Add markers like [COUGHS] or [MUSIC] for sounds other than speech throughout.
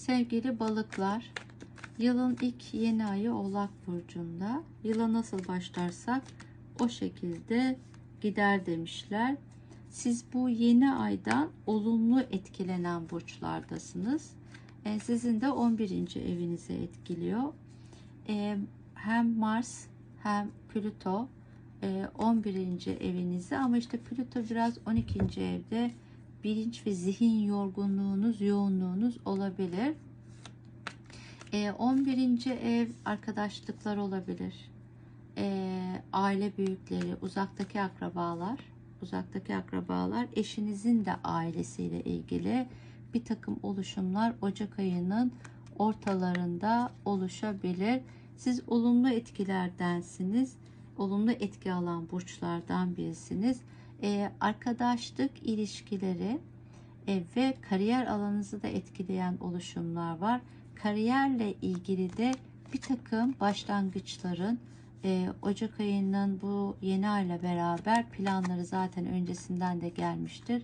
Sevgili balıklar, yılın ilk yeni ayı Oğlak Burcu'nda. Yıla nasıl başlarsak o şekilde gider demişler. Siz bu yeni aydan olumlu etkilenen burçlardasınız. E, sizin de 11. evinize etkiliyor. E, hem Mars hem Plüto e, 11. evinize ama işte Plüto biraz 12. evde bilinç ve zihin yorgunluğunuz, yoğunluğunuz olabilir. E, 11. ev arkadaşlıklar olabilir. E, aile büyükleri, uzaktaki akrabalar, uzaktaki akrabalar, eşinizin de ailesiyle ilgili bir takım oluşumlar Ocak ayının ortalarında oluşabilir. Siz olumlu etkilerdensiniz. Olumlu etki alan burçlardan birisiniz. Ee, arkadaşlık ilişkileri e, ve kariyer alanınızı da etkileyen oluşumlar var. Kariyerle ilgili de bir takım başlangıçların e, Ocak ayının bu yeni ayla beraber planları zaten öncesinden de gelmiştir.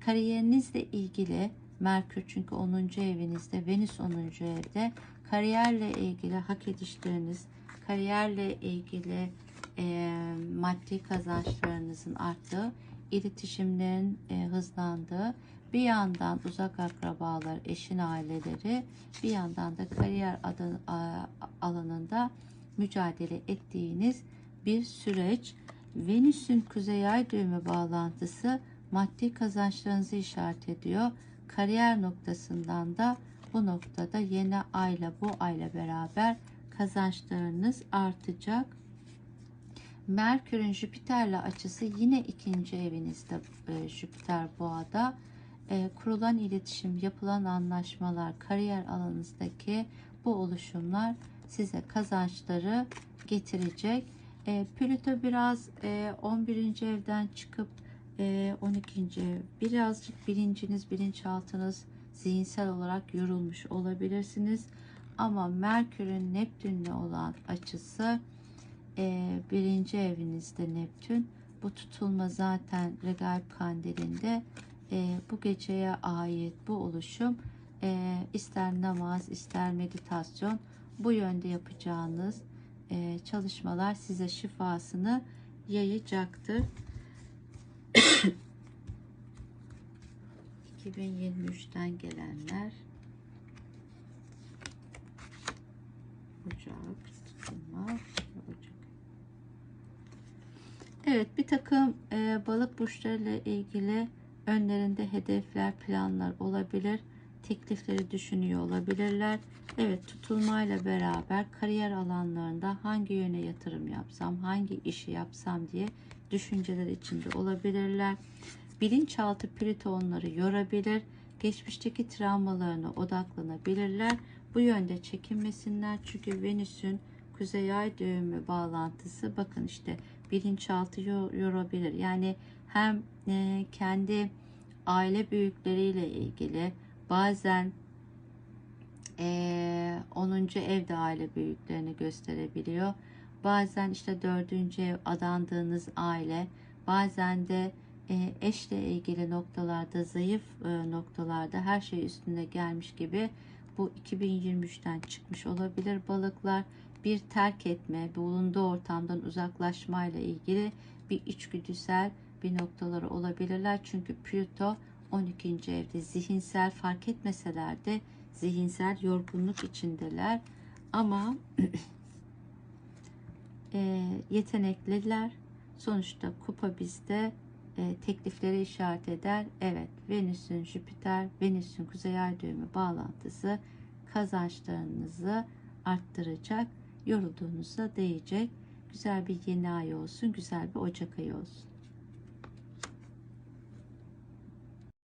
Kariyerinizle ilgili Merkür çünkü 10. evinizde, Venüs 10. evde kariyerle ilgili hak edişleriniz, kariyerle ilgili e, maddi kazançlarınızın arttığı, iletişimlerin e, hızlandığı, bir yandan uzak akrabalar, eşin aileleri, bir yandan da kariyer adı, a, alanında mücadele ettiğiniz bir süreç. Venüs'ün kuzey ay düğümü bağlantısı maddi kazançlarınızı işaret ediyor. Kariyer noktasından da bu noktada yeni ayla bu ayla beraber kazançlarınız artacak. Merkür'ün Jüpiter'le açısı yine ikinci evinizde e, Jüpiter boğada. E, kurulan iletişim, yapılan anlaşmalar, kariyer alanınızdaki bu oluşumlar size kazançları getirecek. E, Plüto biraz e, 11. evden çıkıp e, 12. ev birazcık bilinciniz, bilinçaltınız zihinsel olarak yorulmuş olabilirsiniz. Ama Merkür'ün Neptün'le olan açısı e, birinci evinizde Neptün. Bu tutulma zaten Regaib Kandili'nde e, bu geceye ait bu oluşum e, ister namaz ister meditasyon bu yönde yapacağınız e, çalışmalar size şifasını yayacaktır. [COUGHS] 2023'ten gelenler Ocak tutulma Ocak. Evet bir takım e, balık burçlarıyla ilgili önlerinde hedefler planlar olabilir teklifleri düşünüyor olabilirler. Evet tutulmayla beraber kariyer alanlarında hangi yöne yatırım yapsam, hangi işi yapsam diye düşünceler içinde olabilirler. Bilinçaltı Plüto onları yorabilir. Geçmişteki travmalarına odaklanabilirler. Bu yönde çekinmesinler çünkü Venüs'ün kuzey ay düğümü bağlantısı bakın işte bilinçaltı yorabilir. Yani hem e, kendi aile büyükleriyle ilgili bazen e, 10. evde aile büyüklerini gösterebiliyor. Bazen işte 4. ev adandığınız aile, bazen de e, eşle ilgili noktalarda, zayıf e, noktalarda her şey üstünde gelmiş gibi bu 2023'ten çıkmış olabilir balıklar. Bir terk etme, bulunduğu ortamdan uzaklaşmayla ilgili bir içgüdüsel bir noktaları olabilirler. Çünkü Plüto 12. evde zihinsel fark etmeseler de zihinsel yorgunluk içindeler. Ama [CLEARS THROAT] e, yetenekliler. Sonuçta kupa bizde e, teklifleri işaret eder. Evet Venüs'ün Jüpiter, Venüs'ün kuzey ay düğümü bağlantısı kazançlarınızı arttıracak. Yorulduğunuzda değecek. Güzel bir yeni ay olsun. Güzel bir Ocak ayı olsun.